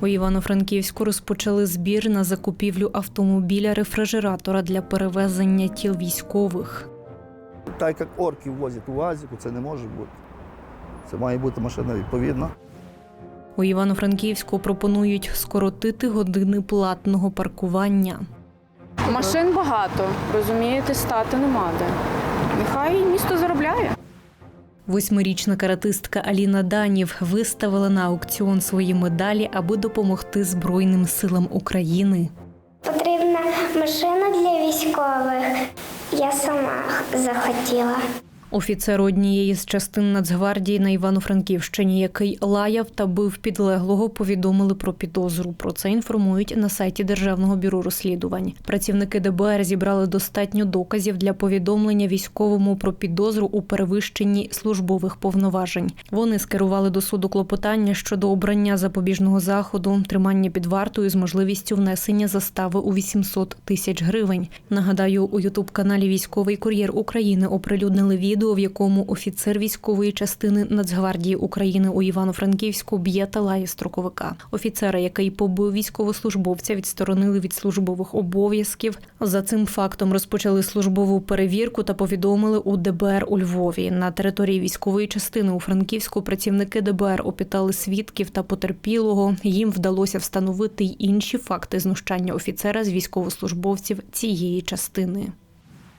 У Івано-Франківську розпочали збір на закупівлю автомобіля рефрижератора для перевезення тіл військових. Так як орків возять у УАЗіку, це не може бути. Це має бути машина відповідна. У Івано-Франківську пропонують скоротити години платного паркування. Машин багато, розумієте, стати нема де. Нехай місто заробляє. Восьмирічна каратистка Аліна Данів виставила на аукціон свої медалі, аби допомогти Збройним силам України. Потрібна машина для військових. Я сама захотіла. Офіцер однієї з частин Нацгвардії на Івано-Франківщині, який лаяв та бив підлеглого, повідомили про підозру. Про це інформують на сайті Державного бюро розслідувань. Працівники ДБР зібрали достатньо доказів для повідомлення військовому про підозру у перевищенні службових повноважень. Вони скерували до суду клопотання щодо обрання запобіжного заходу, тримання під вартою з можливістю внесення застави у 800 тисяч гривень. Нагадаю, у Ютуб-каналі Військовий кур'єр України оприлюднили відео, в якому офіцер військової частини Нацгвардії України у Івано-Франківську б'є та лає строковика. Офіцера, який побив військовослужбовця, відсторонили від службових обов'язків. За цим фактом розпочали службову перевірку та повідомили у ДБР у Львові. На території військової частини у Франківську працівники ДБР опитали свідків та потерпілого. Їм вдалося встановити й інші факти знущання офіцера з військовослужбовців цієї частини.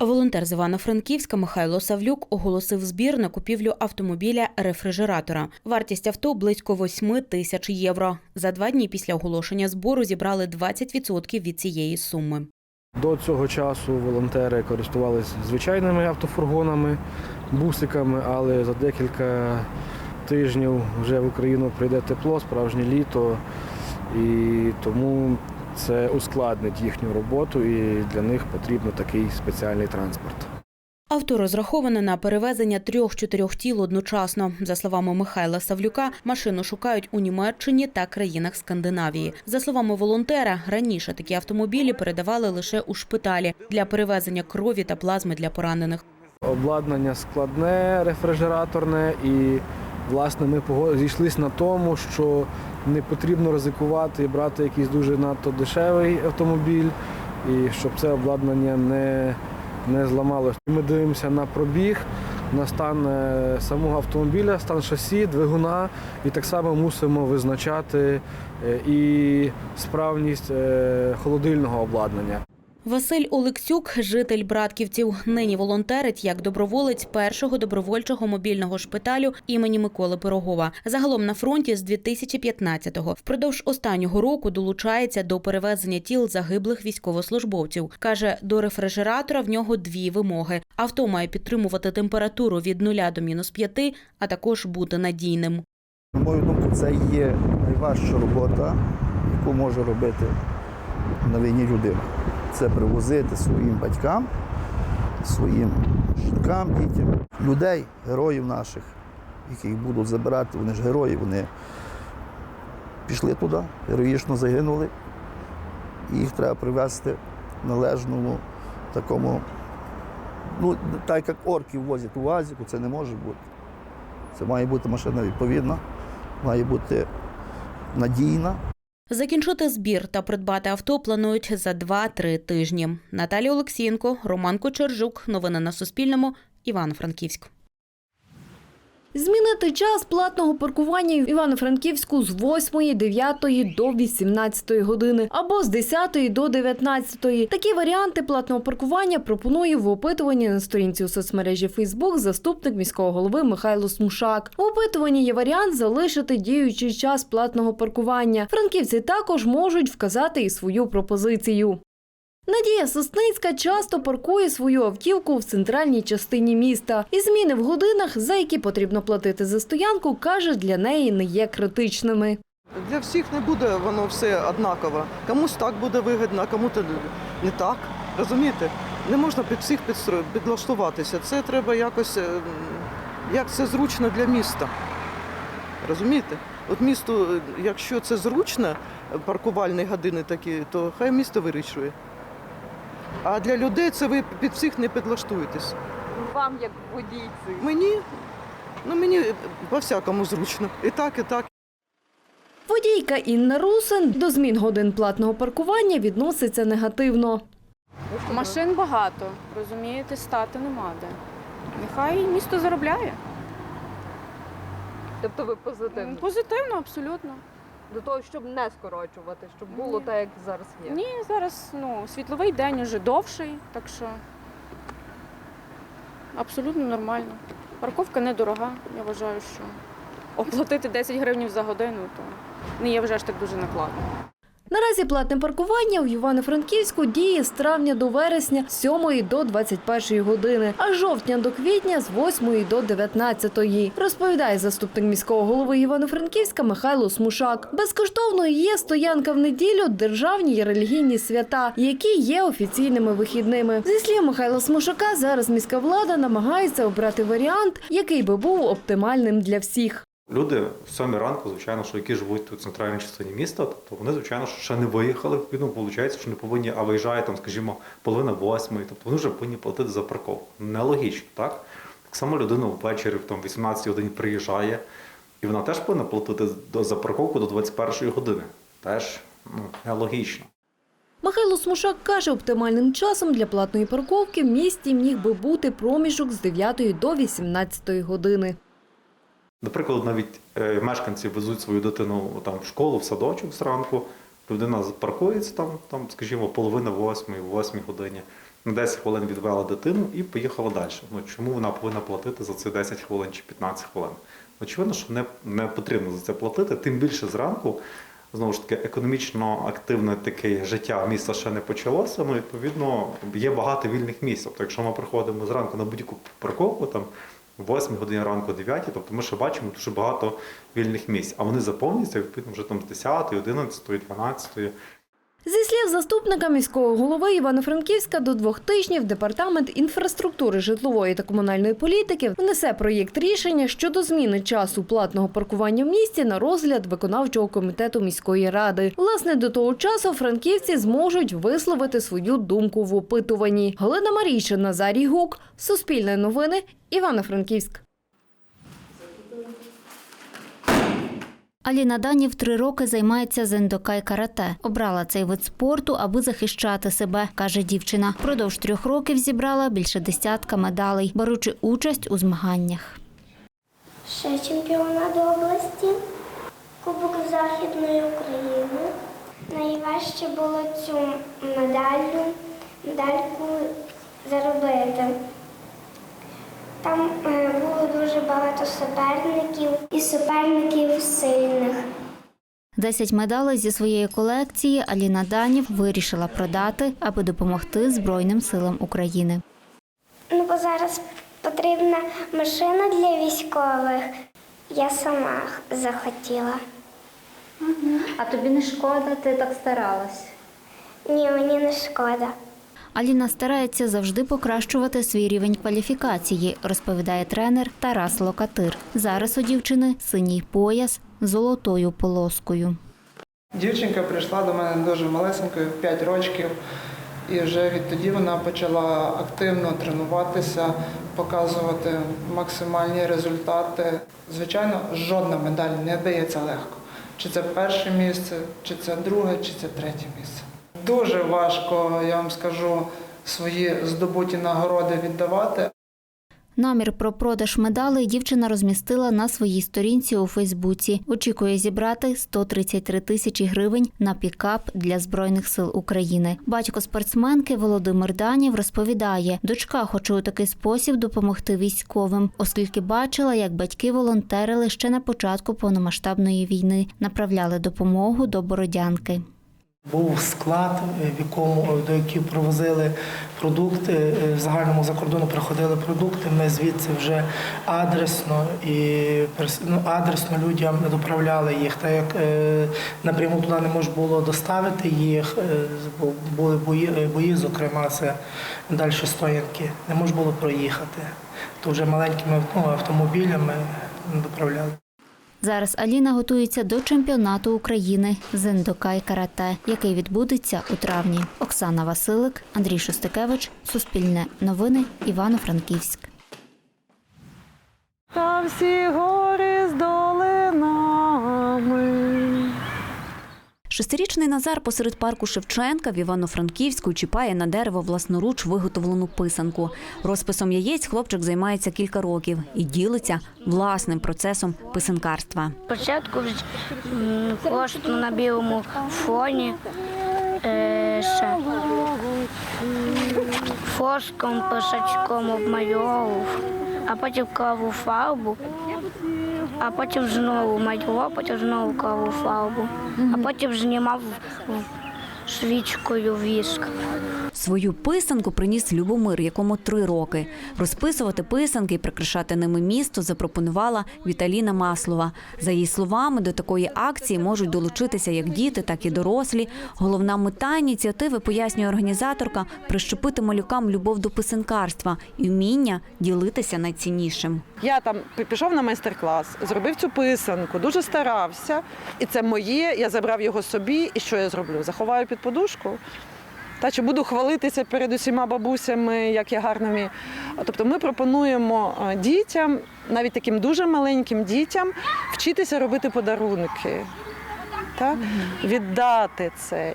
Волонтер з Івано-Франківська Михайло Савлюк оголосив збір на купівлю автомобіля рефрижератора. Вартість авто близько 8 тисяч євро. За два дні після оголошення збору зібрали 20% від цієї суми. До цього часу волонтери користувалися звичайними автофургонами, бусиками, але за декілька тижнів вже в Україну прийде тепло, справжнє літо, і тому це ускладнить їхню роботу, і для них потрібен такий спеціальний транспорт. Авто розраховане на перевезення трьох-чотирьох тіл одночасно. За словами Михайла Савлюка, машину шукають у Німеччині та країнах Скандинавії. За словами волонтера, раніше такі автомобілі передавали лише у шпиталі для перевезення крові та плазми для поранених. Обладнання складне, рефрижераторне, і власне ми зійшлися на тому, що не потрібно ризикувати і брати якийсь дуже надто дешевий автомобіль, і щоб це обладнання не, не зламалося. Ми дивимося на пробіг, на стан е, самого автомобіля, стан шасі, двигуна, і так само мусимо визначати е, і справність е, холодильного обладнання. Василь Олексюк, житель Братківців, нині волонтерить як доброволець першого добровольчого мобільного шпиталю імені Миколи Пирогова. Загалом на фронті з 2015-го. Впродовж останнього року долучається до перевезення тіл загиблих військовослужбовців. Каже, до рефрижератора в нього дві вимоги: авто має підтримувати температуру від 0 до мінус 5, а також бути надійним. На мою думку, це є найважча робота, яку може робити на війні людина. Це привозити своїм батькам, своїм жінкам, дітям, людей, героїв наших, яких будуть забирати. Вони ж герої, вони пішли туди, героїчно загинули. І їх треба привезти в належному такому. Ну, так як орків возять у УАЗіку, це не може бути. Це має бути машина відповідна, має бути надійна. Закінчити збір та придбати авто планують за 2-3 тижні. Наталія Олексієнко, Роман Кочержук. Новини на Суспільному. Івано-Франківськ. Змінити час платного паркування в Івано-Франківську з 8, 9 до 18 години або з 10 до 19. Такі варіанти платного паркування пропонує в опитуванні на сторінці у соцмережі Фейсбук заступник міського голови Михайло Смушак. В опитуванні є варіант залишити діючий час платного паркування. Франківці також можуть вказати і свою пропозицію. Надія Сосницька часто паркує свою автівку в центральній частині міста. І зміни в годинах, за які потрібно платити за стоянку, каже, для неї не є критичними. Для всіх не буде воно все однаково. Комусь так буде вигідно, а кому-то не так. Розумієте? Не можна під всіх підлаштуватися. Це треба якось, е, як це зручно для міста. Розумієте? От місту, е, якщо це зручно, е, паркувальні години такі, то хай місто вирішує. А для людей це ви під всіх не підлаштуєтесь. Вам, як водійці. Мені, ну мені по-всякому зручно. І так, і так. Водійка Інна Русин до змін годин платного паркування відноситься негативно. Машин багато, розумієте, стати нема де. Нехай місто заробляє. Тобто ви позитивно Позитивно, абсолютно. До того, щоб не скорочувати, щоб було так, як зараз є. Ні, зараз ну, світловий день уже довший, так що абсолютно нормально. Парковка недорога, я вважаю, що оплатити 10 гривень за годину, то не є вже ж так дуже накладно. Наразі платне паркування у Івано-Франківську діє з травня до вересня з 7 до 21 години, а жовтня до квітня з 8 до 19, розповідає заступник міського голови Івано-Франківська Михайло Смушак. Безкоштовною є стоянка в неділю, державні і релігійні свята, які є офіційними вихідними. Зі слів Михайла Смушака, зараз міська влада намагається обрати варіант, який би був оптимальним для всіх. Люди в сьомій ранку, звичайно, що які живуть у центральній частині міста, тобто вони, звичайно, ще не виїхали. Відповідно, виходить, що не повинні, а виїжджає там, скажімо, половина восьмої, тобто вони вже повинні платити за парковку. Нелогічно, так? Так само людина ввечері в там, 18 годині приїжджає, і вона теж повинна платити за парковку до 21 години. Теж ну, нелогічно. Михайло Смушак каже, оптимальним часом для платної парковки в місті міг би бути проміжок з 9 до 18 години. Наприклад, навіть е, мешканці везуть свою дитину там, в школу, в садочок зранку, людина паркується там, там, скажімо, половина восьмої, восьмій годині, на 10 хвилин відвела дитину і поїхала далі. Ну, чому вона повинна платити за це 10 хвилин чи 15 хвилин? Очевидно, що не, не потрібно за це платити, тим більше зранку. Знову ж таки, економічно активне таке життя міста ще не почалося. Ну, відповідно, є багато вільних місць. Тобто, якщо ми приходимо зранку на будь-яку парковку, там 8 годині ранку, 9, тобто ми ще бачимо дуже багато вільних місць, а вони заповнюються відповідно вже там з 10, 11, 12. Зі слів заступника міського голови Івано-Франківська, до двох тижнів департамент інфраструктури житлової та комунальної політики внесе проєкт рішення щодо зміни часу платного паркування в місті на розгляд виконавчого комітету міської ради. Власне, до того часу франківці зможуть висловити свою думку в опитуванні. Галина Марійшин, Назарій Гук, Суспільне новини, Івано-Франківськ. Аліна Данів три роки займається зендокай карате. Обрала цей вид спорту, аби захищати себе, каже дівчина. Продовж трьох років зібрала більше десятка медалей, беручи участь у змаганнях. Ще чемпіонат області, Кубок Західної України. Найважче було цю медалю, медальку заробити. Там е, було дуже багато суперників і суперників сильних. Десять медалей зі своєї колекції Аліна Данів вирішила продати, аби допомогти Збройним силам України. Ну, бо зараз потрібна машина для військових. Я сама захотіла. А тобі не шкода, ти так старалась. Ні, мені не шкода. Аліна старається завжди покращувати свій рівень кваліфікації, розповідає тренер Тарас Локатир. Зараз у дівчини синій пояс з золотою полоскою. Дівчинка прийшла до мене дуже малесенькою, 5 років, і вже відтоді вона почала активно тренуватися, показувати максимальні результати. Звичайно, жодна медаль не дається легко. Чи це перше місце, чи це друге, чи це третє місце. Дуже важко, я вам скажу, свої здобуті нагороди віддавати, Намір про продаж медалей дівчина розмістила на своїй сторінці у Фейсбуці. Очікує зібрати 133 тисячі гривень на пікап для збройних сил України. Батько спортсменки Володимир Данів розповідає, дочка хоче у такий спосіб допомогти військовим, оскільки бачила, як батьки волонтерили ще на початку повномасштабної війни, направляли допомогу до Бородянки. Був склад, е, в якому до яких привозили продукти. е, В загальному за кордону приходили продукти. Ми звідси вже адресно і ну, адресно людям доправляли їх. Так як е, напряму туди не можна було доставити їх, е, бо були бої, е, бої, зокрема, це далі стоянки. Не можна було проїхати. То вже маленькими ну, автомобілями доправляли. Зараз Аліна готується до чемпіонату України з індокай карате, який відбудеться у травні. Оксана Василик, Андрій Шостикевич, Суспільне новини, Івано-Франківськ. Та всі гори з долинами Шестирічний Назар посеред парку Шевченка в Івано-Франківську чіпає на дерево власноруч виготовлену писанку. Розписом яєць хлопчик займається кілька років і ділиться власним процесом писанкарства. Спочатку просто на білому фоні е, ще фоском, писачком обмальовував, а потім клав у фарбу, а потім знову малював, потім знову каву фарбу, а потім знімав свічкою віск. Свою писанку приніс Любомир, якому три роки. Розписувати писанки і прикрашати ними місто запропонувала Віталіна Маслова. За її словами, до такої акції можуть долучитися як діти, так і дорослі. Головна мета ініціативи, пояснює організаторка, прищепити малюкам любов до писанкарства і вміння ділитися найціннішим. Я там пішов на майстер-клас, зробив цю писанку, дуже старався. І це моє, я забрав його собі. І що я зроблю? Заховаю під подушку. Та чи буду хвалитися перед усіма бабусями, як я гарно вмію. Тобто ми пропонуємо е, дітям, навіть таким дуже маленьким дітям, вчитися робити подарунки, та? віддати це.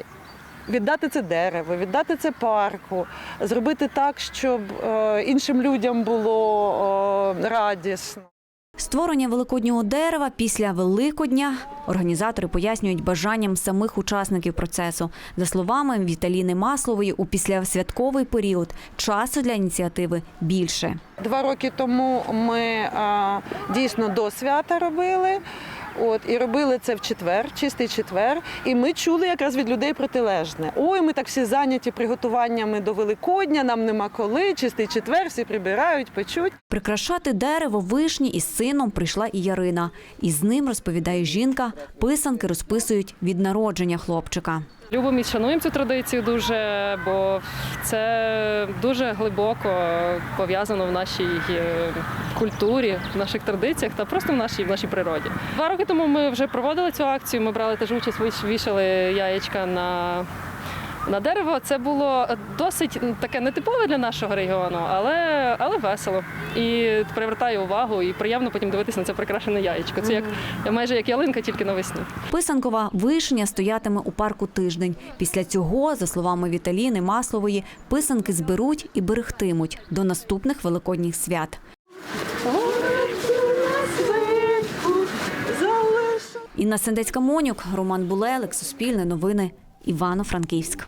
Віддати це дерево, віддати це парку, зробити так, щоб е, іншим людям було е, радісно. Створення великоднього дерева після Великодня організатори пояснюють бажанням самих учасників процесу. За словами Віталіни Маслової, у післясвятковий період часу для ініціативи більше. Два роки тому ми дійсно до свята робили. От і робили це в четвер, чистий четвер. І ми чули якраз від людей протилежне. Ой, ми так всі зайняті приготуваннями до Великодня, нам нема коли, чистий четвер, всі прибирають, печуть. Прикрашати дерево вишні із сином прийшла і Ярина. І з ним, розповідає жінка, писанки розписують від народження хлопчика. Любимо і шануємо цю традицію дуже, бо це дуже глибоко пов'язано в нашій е, культурі, в наших традиціях та просто в нашій, в нашій природі. Два роки тому ми вже проводили цю акцію. Ми брали теж участь, вішали яєчка на. На дерево це було досить таке нетипове для нашого регіону, але, але весело. І привертає увагу, і приємно потім дивитися на це прикрашене яєчко. Це як майже як ялинка, тільки навесні. Писанкова вишня стоятиме у парку тиждень. Після цього, за словами Віталіни Маслової, писанки зберуть і берегтимуть до наступних великодніх свят. Інна Сендецька Монюк, Роман Булелик, Суспільне новини, Івано-Франківськ.